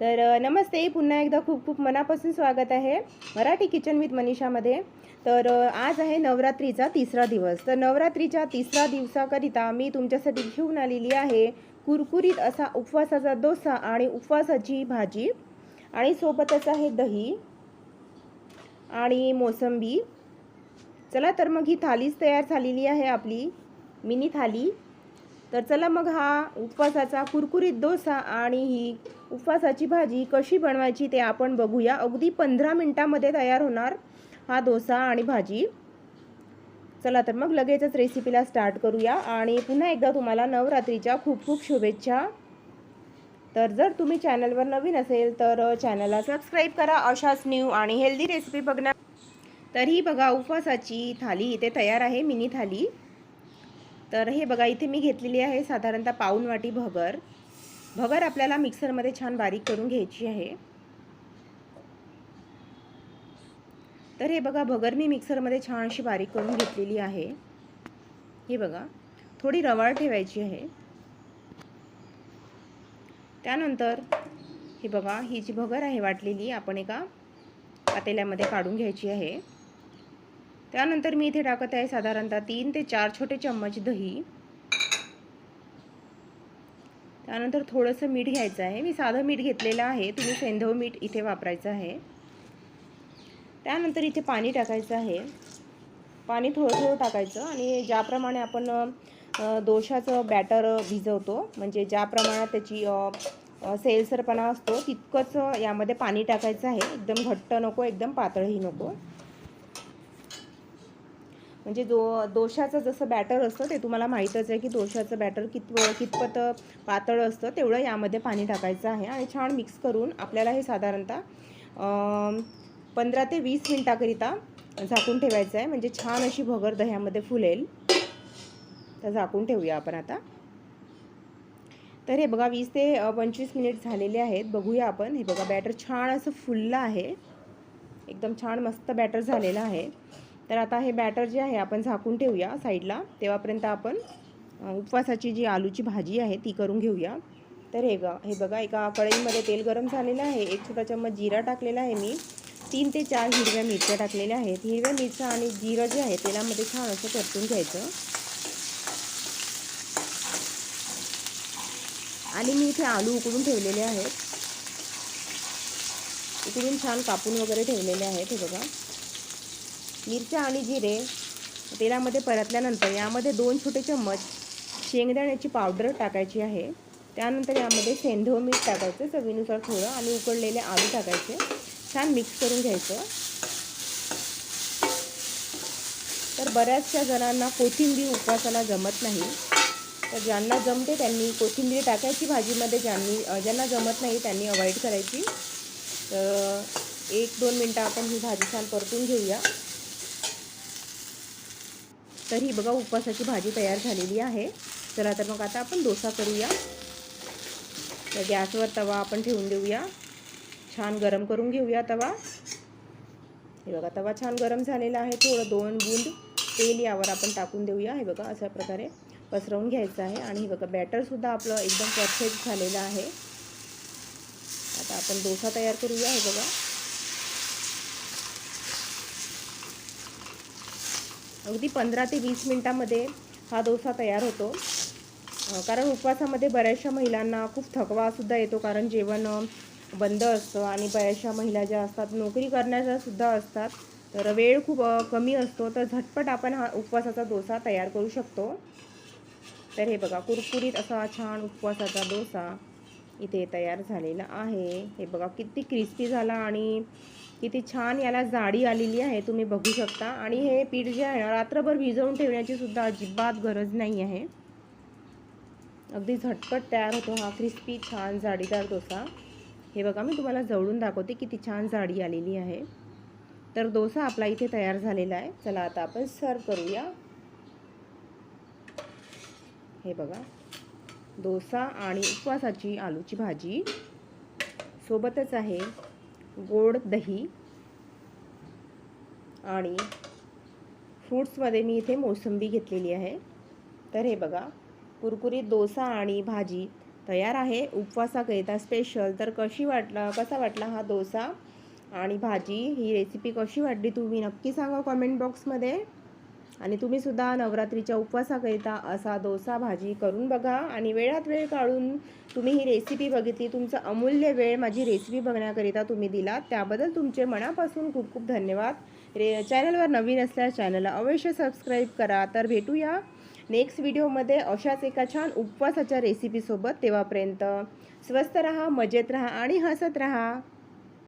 तर नमस्ते. पुन्हा एकदा खूप खूप मनापासून स्वागत आहे मराठी किचन विथ मनीषामध्ये. तर आज आहे नवरात्रीचा तिसरा दिवस. तर नवरात्रीच्या तिसरा दिवसाकरिता मी तुमच्यासाठी घेऊन आलेली आहे कुरकुरीत असा उपवासाचा डोसा आणि उपवासाची भाजी आणि सोबतच आहे दही आणि मोसंबी. चला तर मग ही थालीच तयार झालेली आहे आपली मिनी थाली. तर चला मग हा उपवासाचा कुरकुरीत डोसा आणि ही उपवासाची भाजी कशी बनवायची ते आपण बघूया. अगदी पंधरा मिनटामध्ये तयार होणार हा डोसा आणि भाजी. चला तर मग लगेचच रेसिपीला स्टार्ट करूया आणि पुन्हा एकदा तुम्हाला नवरात्रीच्या खूप खूप शुभेच्छा. तर जर तुम्ही चॅनलवर नवीन असेल तर चॅनलला सबस्क्राईब करा अशाच न्यू आणि हेल्दी रेसिपी बघण्या तरी बघा उपवासाची थाली इथे तयार आहे मिनी थाली. तर हे बघा इथे मी घेतलेली आहे साधारणतः पाऊन वाटी भगर. भगर आपल्याला मिक्सरमध्ये छान बारीक करून घ्यायची आहे. तर हे बघा भगर मी मिक्सरमध्ये छान अशी बारीक करून घेतलेली आहे. हे बघा थोडी रवाळ ठेवायची आहे. त्यानंतर हे बघा ही जी भगर आहे वाटलेली आपण एका पातेल्यामध्ये काढून घ्यायची आहे. त्यानंतर मी इथे टाकत आहे साधारणतः तीन ते चार छोटे चम्मच दही. त्यानंतर थोडंसं मीठ घ्यायचं आहे. मी साधं मीठ घेतलेलं आहे. तुम्ही सेंधव मीठ इथे वापरायचं आहे. त्यानंतर इथे पाणी टाकायचं आहे. पाणी थोडं थोडं टाकायचं आणि ज्याप्रमाणे आपण दोशाचं बॅटर भिजवतो म्हणजे ज्या प्रमाणात त्याची सेलसरपणा असतो तितकंच यामध्ये पाणी टाकायचं आहे. एकदम घट्ट नको एकदम पातळही नको. म्हणजे दो दोशाचं जसं बॅटर असतं ते तुम्हाला माहीतच आहे की दोशाचं बॅटर कितव कितपत पातळ असतं तेवढं यामध्ये पाणी टाकायचं आहे आणि छान मिक्स करून आपल्याला हे साधारणतः पंधरा ते वीस मिनटाकरिता झाकून ठेवायचं आहे. म्हणजे छान अशी भगर दह्यामध्ये फुलेल. तर झाकून ठेवूया आपण आता. तर हे बघा वीस ते पंचवीस मिनिट झालेले आहेत. बघूया आपण. हे बघा बॅटर छान असं फुललं आहे. एकदम छान मस्त बॅटर झालेलं आहे. तर आता हे बॅटर जे आहे आपण झाकून ठेवूया साईडला तेव्हापर्यंत आपण उपवासाची जी आलूची भाजी आहे ती करून घेऊया. तर हे ग हे बघा एका कढईमध्ये तेल गरम झालेलं आहे. एक छोटा चम्मच जिरा टाकलेला आहे मी. तीन ते चार हिरव्या मिरच्या टाकलेल्या आहेत. हिरव्या मिरच्या आणि जिरं जे आहे तेलामध्ये छान असं परतून घ्यायचं. आणि मी इथे आलू उकडून ठेवलेले आहेत. उकडून छान कापून वगैरे ठेवलेले आहेत हे बघा. मिरच्या आणि जिरे तेलामध्ये परतल्यानंतर यामध्ये दोन छोटे चम्मच शेंगदाण्याची पावडर टाकायची आहे. त्यानंतर यामध्ये सेंधव मीठ टाकायचं चवीनुसार थोडं आणि उकडलेले आलू टाकायचे. छान मिक्स करून घ्यायचं. तर बऱ्याचशा जणांना कोथिंबीर उपवासाला जमत नाही. तर ज्यांना जमते त्यांनी कोथिंबीर टाकायची भाजीमध्ये ज्यांनी ज्यांना जमत नाही त्यांनी अवॉइड करायची. तर एक दोन मिनटं आपण ही भाजी छान परतून घेऊया. तर ही बघा उपवासाची भाजी तयार झालेली आहे. चला तर मग आता आपण डोसा करूया. तर गॅसवर तवा आपण ठेवून देऊया. छान गरम करून घेऊया तवा. हे बघा तवा छान गरम झालेला आहे. थोडं दोन बुंद तेल यावर आपण टाकून देऊया. हे बघा अशा प्रकारे पसरवून घ्यायचं आहे. आणि हे बघा बॅटरसुद्धा आपलं एकदम परफेक्ट झालेलं आहे. आता आपण डोसा तयार करूया. हे बघा. अगदी पंधरा ते वीस मिनटामध्ये हा डोसा तयार होतो. कारण उपवासामध्ये बऱ्याचशा महिलांना खूप थकवासुद्धा येतो कारण जेवण बंद असतं आणि बऱ्याचशा महिला ज्या असतात नोकरी करण्याच्यासुद्धा असतात. तर वेळ खूप कमी असतो. तर झटपट आपण हा उपवासाचा डोसा तयार करू शकतो. तर हे बघा कुरकुरीत असा छान उपवासाचा डोसा इथे तयार झालेला आहे. हे बघा किती क्रिस्पी झाला आणि किती छान याला जाडी आलेली आहे तुम्ही बघू शकता. आणि हे पीठ जे आहे ना रात्रभर भिजवून ठेवण्याची सुद्धा अजिबात गरज नाही आहे. अगदी झटपट तयार होतो हा क्रिस्पी छान जाडीदार डोसा. हे बघा मी तुम्हाला जवळून दाखवते किती छान जाडी आलेली आहे. तर डोसा आपला इथे तयार झालेला आहे. चला आता आपण सर्व करूया. हे बघा डोसा आणि उपवासाची आलूची भाजी. सोबतच आहे गोड दही आणि फ्रूट्समध्ये मी इथे मोसंबी घेतलेली आहे. तर हे बघा कुरकुरीत डोसा आणि भाजी तयार आहे. उपवासाकरिता स्पेशल तर कशी वाटला कसा वाटला हा डोसा आणि भाजी? ही रेसिपी कशी वाटली तुम्ही नक्की सांगा कॉमेंट बॉक्समध्ये आणि तुम्हीसुद्धा नवरात्रीच्या उपवासाकरिता असा डोसा भाजी करून बघा आणि वेळात वेळ काढून तुम्ही ही रेसिपी बघितली तुमचा अमूल्य वेळ माझी रेसिपी बघण्याकरिता तुम्ही दिलात. त्याबद्दल तुमचे मनापासून खूप खूप धन्यवाद. रे चॅनलवर नवीन असल्यास चॅनलला अवश्य सबस्क्राईब करा. तर भेटूया नेक्स्ट व्हिडिओमध्ये अशाच एका छान उपवासाच्या रेसिपीसोबत तेव्हापर्यंत. स्वस्त रहा मजेत रहा आणि हसत रहा.